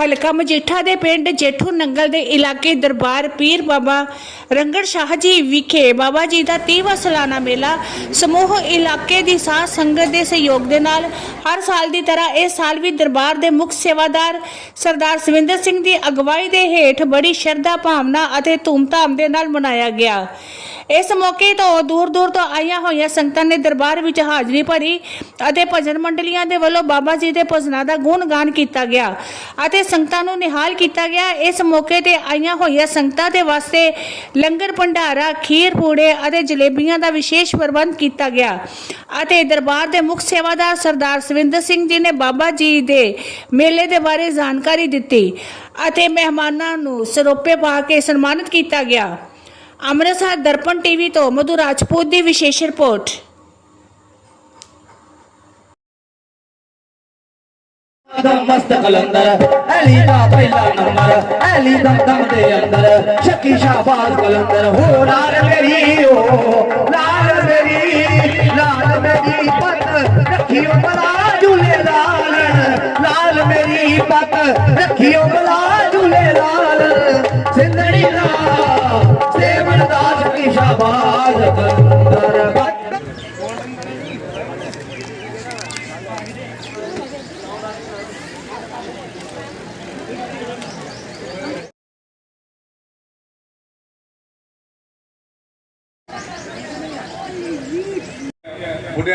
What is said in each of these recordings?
ਹਲਕਾ ਮਜੀਠਾ ਦੇ ਪਿੰਡ ਜੇਠੂ ਨੰਗਲ ਦੇ ਇਲਾਕੇ ਦਰਬਾਰ ਪੀਰ ਬਾਬਾ ਰੰਗੜ ਸ਼ਾਹ ਜੀ ਵਿਖੇ ਬਾਬਾ ਜੀ ਦਾ 30ਵਾਂ ਸਾਲਾਨਾ ਮੇਲਾ ਸਮੂਹ ਇਲਾਕੇ ਦੀ ਸਾਧ ਸੰਗਤ ਦੇ ਸਹਿਯੋਗ ਦੇ ਨਾਲ ਹਰ ਸਾਲ ਦੀ ਤਰ੍ਹਾਂ ਇਸ ਸਾਲ ਵੀ ਦਰਬਾਰ ਦੇ ਮੁੱਖ ਸੇਵਾਦਾਰ ਸਰਦਾਰ ਸਵਿੰਦਰ ਸਿੰਘ ਦੀ ਅਗਵਾਈ ਦੇ ਹੇਠ ਬੜੀ ਸ਼ਰਧਾ, ਭਾਵਨਾ ਅਤੇ ਧੂਮਧਾਮ ਦੇ ਨਾਲ ਮਨਾਇਆ ਗਿਆ। ਇਸ ਮੌਕੇ ਤੋਂ ਦੂਰ ਦੂਰ ਤੋਂ ਆਈਆਂ ਹੋਈਆਂ ਸੰਗਤਾਂ ਨੇ ਦਰਬਾਰ ਵਿੱਚ ਹਾਜ਼ਰੀ ਭਰੀ ਅਤੇ ਭਜਨ ਮੰਡਲੀਆਂ ਦੇ ਵੱਲੋਂ ਬਾਬਾ ਜੀ ਦੇ ਭਜਨਾਂ ਦਾ ਗੁਣ ਗੁਣਗਾਨ ਕੀਤਾ ਗਿਆ ਅਤੇ ਸੰਗਤਾਂ ਨੂੰ ਨਿਹਾਲ ਕੀਤਾ ਗਿਆ। ਇਸ ਮੌਕੇ ਤੇ ਆਈਆਂ ਹੋਈਆਂ ਸੰਗਤਾਂ ਦੇ ਵਾਸਤੇ ਲੰਗਰ ਭੰਡਾਰਾ, ਖੀਰ ਪੂੜੇ ਅਤੇ ਜਲੇਬੀਆਂ ਦਾ ਵਿਸ਼ੇਸ਼ ਪ੍ਰਬੰਧ ਕੀਤਾ ਗਿਆ ਅਤੇ ਦਰਬਾਰ ਦੇ ਮੁੱਖ ਸੇਵਾਦਾਰ ਸਰਦਾਰ ਸਵਿੰਦਰ ਸਿੰਘ ਜੀ ਨੇ ਬਾਬਾ ਜੀ ਦੇ ਮੇਲੇ ਦੇ ਬਾਰੇ ਜਾਣਕਾਰੀ ਦਿੱਤੀ ਅਤੇ ਮਹਿਮਾਨਾਂ ਨੂੰ ਸਰੋਪੇ ਪਾ ਕੇ ਸਨਮਾਨਿਤ ਕੀਤਾ ਗਿਆ। ਅੰਮ੍ਰਿਤਸਰ ਦਰਪਣ ਟੀਵੀ ਤੋਂ ਮਧੂ ਰਾਜਪੂਤ ਦੀ ਵਿਸ਼ੇਸ਼ ਰਿਪੋਰਟ। ਦਮ ਮਸਤ ਕਲੰਦਰ ਅਲੀ ਦਾ ਪਹਿਲਾ ਨੰਬਰ ਅਲੀ ਦਮ ਦਮ ਦੇ ਅੰਦਰ, ਸ਼ੱਕੀ ਸ਼ਾਬਾਜ਼ ਕਲੰਦਰ। ਹੋ ਲਾਲ ਮੇਰੀ, ਓ ਲਾਲ ਮੇਰੀ ਲਾਲ ਮੇਰੀ ਪਤ ਰੱਖਿਓ ਬਲਾ ਝੂਲੇ ਲਾਲ। ਲਾਲ ਮੇਰੀ ਪਤ ਰੱਖਿਓ ਬਲਾ ਝੂਲੇ ਲਾਲ। ਸਿੰਦੜੀ ਦਾ ਸੇਵਨ ਦਾ ਸ਼ੱਕੀ ਸ਼ਾਬਾਜ਼ ਕਲੰਦਰ ਪਤ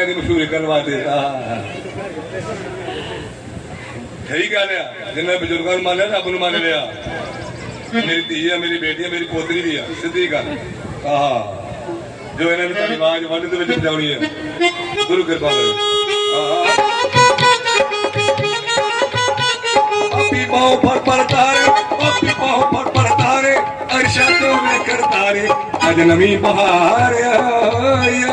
ਦੀ ਮਸ਼ਹੂਰੀ ਕਰਨ ਵਾਸਤੇ ਆਹ। ਸਹੀ ਗੱਲ ਆ ਜਿੰਨੇ ਬਜ਼ੁਰਗਾਂ ਨੂੰ ਮੰਨ ਮੰਨਿਆ, ਰੱਬ ਨੂੰ ਮੰਨ ਲਿਆ ਮੇਰੀ ਧੀ ਆ, ਮੇਰੀ ਬੇਟੀ ਆ, ਮੇਰੀ ਪੋਤਰੀ ਵੀ ਆ, ਸਿੱਧੀ ਗੱਲ। ਆਹ। ਜੋ ਇਹਨਾਂ ਨੇ ਤੁਹਾਡੀ ਆਵਾਜ਼ ਵੰਡ ਦੇ ਵਿੱਚ ਪਹੁੰਚਾਉਣੀ ਹੈ ਗੁਰੂ ਕਿਰਪਾ ਕਰੇ। ਆਹ। ਆਪੀ ਬਾਹੋਂ ਪਰ ਪਰ ਤਾਰੇ, ਆਪੀ ਬਾਹੋਂ ਪਰ ਪਰ ਤਾਰੇ ਅਰਸ਼ਾਦੋਂ ਮੈਂ ਕਰਤਾਰੇ, ਅਜ ਨਵੀਂ ਬਹਾਰ ਆਇਆ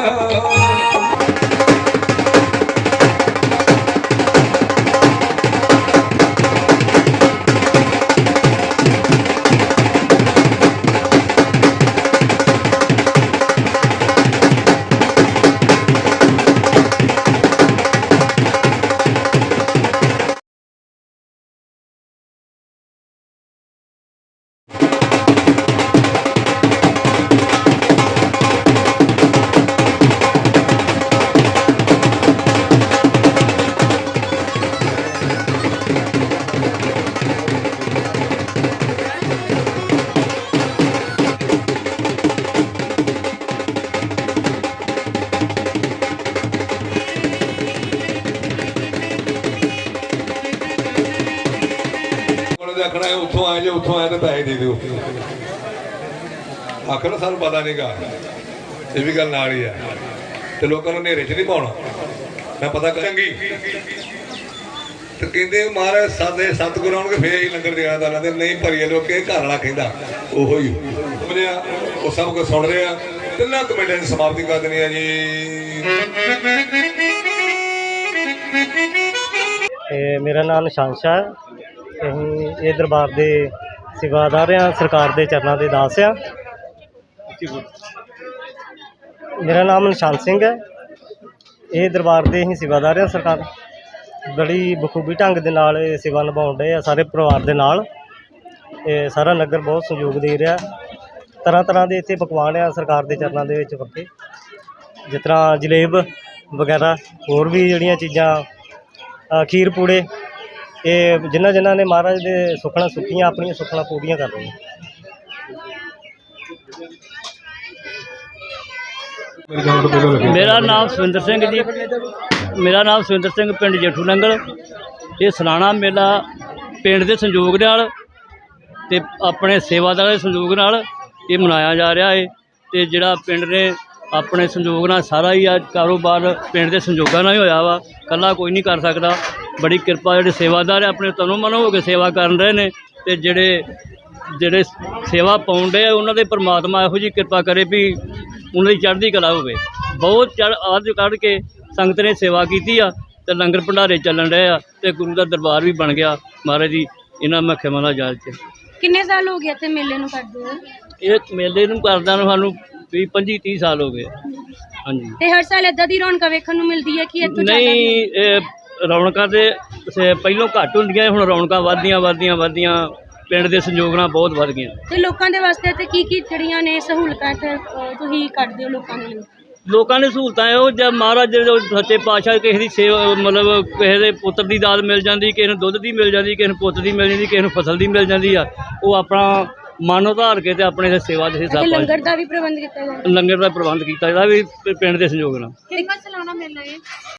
ਉੱਥੋਂ ਆਏ ਜੇ ਉੱਥੋਂ ਆਏ ਤਾਂ ਪੈਸੇ ਦੇ ਦਿਓ। ਆਖਰ ਸਾਨੂੰ ਪਤਾ ਨਹੀਂਗਾ ਇਹ ਵੀ ਗੱਲ ਨਾਲ ਹੀ ਆ। ਤੇ ਲੋਕਾਂ ਨੂੰ ਨੇਰੇ 'ਚ ਨਹੀਂ ਪਾਉਣਾ। ਮੈਂ ਪਤਾ ਚੰਗੀ। ਤੇ ਕਹਿੰਦੇ ਮਹਾਰਾਜ ਸਾਦੇ ਸਤਿਗੁਰੂ ਆਉਣਗੇ, ਫੇਰ ਹੀ ਲੰਗਰ ਦੇਣਾ ਦਾ ਤੇ ਨਹੀਂ ਭਰੀਏ ਲੋਕ ਘਰ ਵਾਲਾ ਕਹਿੰਦਾ, ਉਹੋ ਹੀ। ਸਮਝਿਆ? ਉਹ ਸਭ ਕੁਝ ਸੁਣ ਰਿਹਾ। ਤਿੰਨਾਂ ਕੁ ਦੀ ਸਮਾਪਤੀ ਕਰ ਦੇਣੀ ਆ ਜੀ। ਮੇਰਾ ਨਾਮ ਨਿਸ਼ਾਨ ਸ਼ਾਹ ਅਸੀਂ ਇਹ ਦਰਬਾਰ ਦੇ ਸੇਵਾਦਾਰ ਆ ਸਰਕਾਰ ਦੇ ਚਰਨਾਂ ਦੇ ਦਾਸ ਆ। ਮੇਰਾ ਨਾਮ ਨਿਸ਼ਾਨ ਸਿੰਘ ਹੈ। ਇਹ ਦਰਬਾਰ ਦੇ ਅਸੀਂ ਸੇਵਾਦਾਰ ਆ ਸਰਕਾਰ। ਬੜੀ ਬਖੂਬੀ ਢੰਗ ਦੇ ਨਾਲ ਇਹ ਸੇਵਾ ਨਿਭਾਉਣ ਰਹੇ ਆ ਸਾਰੇ ਪਰਿਵਾਰ ਦੇ ਨਾਲ। ਇਹ ਸਾਰਾ ਨਗਰ ਬਹੁਤ ਸਹਿਯੋਗ ਦੇ ਰਿਹਾ। ਤਰ੍ਹਾਂ ਤਰ੍ਹਾਂ ਦੇ ਇੱਥੇ ਪਕਵਾਨ ਆ ਸਰਕਾਰ ਦੇ ਚਰਨਾਂ ਦੇ ਵਿੱਚ ਪੱਕੇ। ਜਿਸ ਤਰ੍ਹਾਂ ਜਲੇਬ ਵਗੈਰਾ, ਹੋਰ ਵੀ ਜਿਹੜੀਆਂ ਚੀਜ਼ਾਂ ਖੀਰ ਪੂੜੇ ਇਹ ਜਿਨ੍ਹਾਂ ਜਿਨ੍ਹਾਂ ਨੇ ਮਹਾਰਾਜ ਦੇ ਸੁਖਣਾ ਸੁੱਖੀਆਂ, ਆਪਣੀਆਂ ਸੁਖਣਾ ਪੂਰੀਆਂ ਕਰ ਲਈਆਂ। ਮੇਰਾ ਨਾਮ ਸੁਰਿੰਦਰ ਸਿੰਘ ਜੀ। ਮੇਰਾ ਨਾਮ ਸੁਰਿੰਦਰ ਸਿੰਘ, ਪਿੰਡ ਜੇਠੂ ਨੰਗਲ ਇਹ ਸਲਾਣਾ ਮੇਲਾ ਪਿੰਡ ਦੇ ਸੰਯੋਗ ਨਾਲ ਤੇ ਆਪਣੇ ਸੇਵਾਦਾਰਾਂ ਦੇ ਸੰਯੋਗ ਨਾਲ ਇਹ ਮਨਾਇਆ ਜਾ ਰਿਹਾ ਹੈ ਤੇ ਜਿਹੜਾ ਪਿੰਡ ਨੇ ਆਪਣੇ ਸੰਯੋਗ ਨਾਲ ਸਾਰਾ ਹੀ ਅੱਜ ਕਾਰੋਬਾਰ ਪਿੰਡ ਦੇ ਸੰਯੋਗਾਂ ਨਾਲ ਹੀ ਹੋਇਆ ਵਾ। ਕੱਲਾ ਕੋਈ ਨਹੀਂ ਕਰ ਸਕਦਾ। ਬੜੀ ਕਿਰਪਾ ਜਿਹੜੇ ਸੇਵਾਦਾਰ ਆਪਣੇ ਤਨੋਂ ਮਨੋਂ ਹੋ ਕੇ ਸੇਵਾ ਕਰਨ ਰਹੇ ਨੇ ਤੇ ਜਿਹੜੇ ਜਿਹੜੇ ਸੇਵਾ ਪਾਉਂਦੇ ਆ ਉਹਨਾਂ ਦੇ ਪ੍ਰਮਾਤਮਾ ਇਹੋ ਜੀ ਕਿਰਪਾ ਕਰੇ ਵੀ ਉਹਨਾਂ ਦੀ ਚੜ੍ਹਦੀ ਕਲਾ ਹੋਵੇ। ਬਹੁਤ ਚੜ ਆਦ ਕੱਢ ਕੇ ਸੰਗਤ ਨੇ ਸੇਵਾ ਕੀਤੀ ਆ ਤੇ ਲੰਗਰ ਭੰਡਾਰੇ ਚੱਲਣ ਰਹੇ ਆ ਤੇ ਗੁਰੂ ਦਾ ਦਰਬਾਰ ਵੀ ਬਣ ਗਿਆ। ਮਹਾਰਾਜ ਦੀ ਇਹਨਾਂ ਮੱਖਿਆਵਾਂ ਦਾ ਯਾਦ ਚ। ਕਿੰਨੇ ਸਾਲ ਹੋ ਗਏ ਇੱਥੇ ਮੇਲੇ ਨੂੰ ਕਰਦੇ ਹੋ ਇਹ ਮੇਲੇ ਨੂੰ ਕਰਦਿਆਂ ਨੂੰ ਸਾਨੂੰ ਵੀਹ 25 30 ਸਾਲ ਹੋ ਗਏ। ਹਾਂਜੀ। ਤੇ ਹਰ ਸਾਲ ਇਦਾਂ ਦੀ ਰੌਣਕ ਵੇਖਣ ਨੂੰ ਮਿਲਦੀ ਹੈ ਕਿ ਇੱਥੋਂ ਨਹੀਂ ਇਹ ਰੌਣਕਾਂ ਤੇ ਸੇ ਪਹਿਲੋਂ ਘੱਟ ਹੁੰਦੀਆਂ ਹੁਣ ਰੌਣਕਾਂ ਵੱਧਦੀਆਂ ਵੱਧਦੀਆਂ ਵੱਧਦੀਆਂ ਪਿੰਡ ਦੇ ਸੰਯੋਗ ਨਾਲ ਬਹੁਤ ਵੱਧ ਗਈਆਂ। ਤੇ ਲੋਕਾਂ ਦੇ ਵਾਸਤੇ ਤੇ ਕੀ ਕੀ ਜਿਹੜੀਆਂ ਨੇ ਸਹੂਲਤਾਂ ਇੱਥੇ ਅਹ, ਤੁਸੀਂ ਕਰਦੇ ਹੋ ਲੋਕਾਂ ਦੇ ਲਈ? ਲੋਕਾਂ ਨੇ ਸਹੂਲਤਾਂ ਇਹੋ ਜਦ ਮਹਾਰਾਜ ਜੋ ਸੱਚੇ ਪਾਤਸ਼ਾਹ ਕਿਸੇ ਦੀ ਸੇਵਾ ਮਤਲਬ ਕਿਸੇ ਦੇ ਪੁੱਤਰ ਦੀ ਦਾਤ ਮਿਲ ਜਾਂਦੀ ਕਿਸੇ ਨੂੰ ਦੁੱਧ ਦੀ ਮਿਲ ਜਾਂਦੀ ਕਿਸੇ ਨੂੰ ਪੁੱਤ ਦੀ ਮਿਲ ਜਾਂਦੀ ਕਿਸੇ ਨੂੰ ਫਸਲ ਦੀ ਮਿਲ ਜਾਂਦੀ ਆ ਉਹ ਆਪਣਾ ਮਨ ਉਧਾਰ ਕੇ ਤੇ ਆਪਣੇ ਸੇਵਾ ਦੇ ਹਿੱਸਾ ਤੇ ਪਾ ਲੰਗਰ ਦਾ ਵੀ ਪ੍ਰਬੰਧ ਕੀਤਾ ਜਾਂਦਾ ਲੰਗਰ ਦਾ ਪ੍ਰਬੰਧ ਕੀਤਾ ਇਹਦਾ ਵੀ ਪਿੰਡ ਦੇ ਸੰਯੋਗ ਨਾਲ। ਕਿੰਨਾ ਸਾਲਾਨਾ ਮੇਲਾ ਹੈ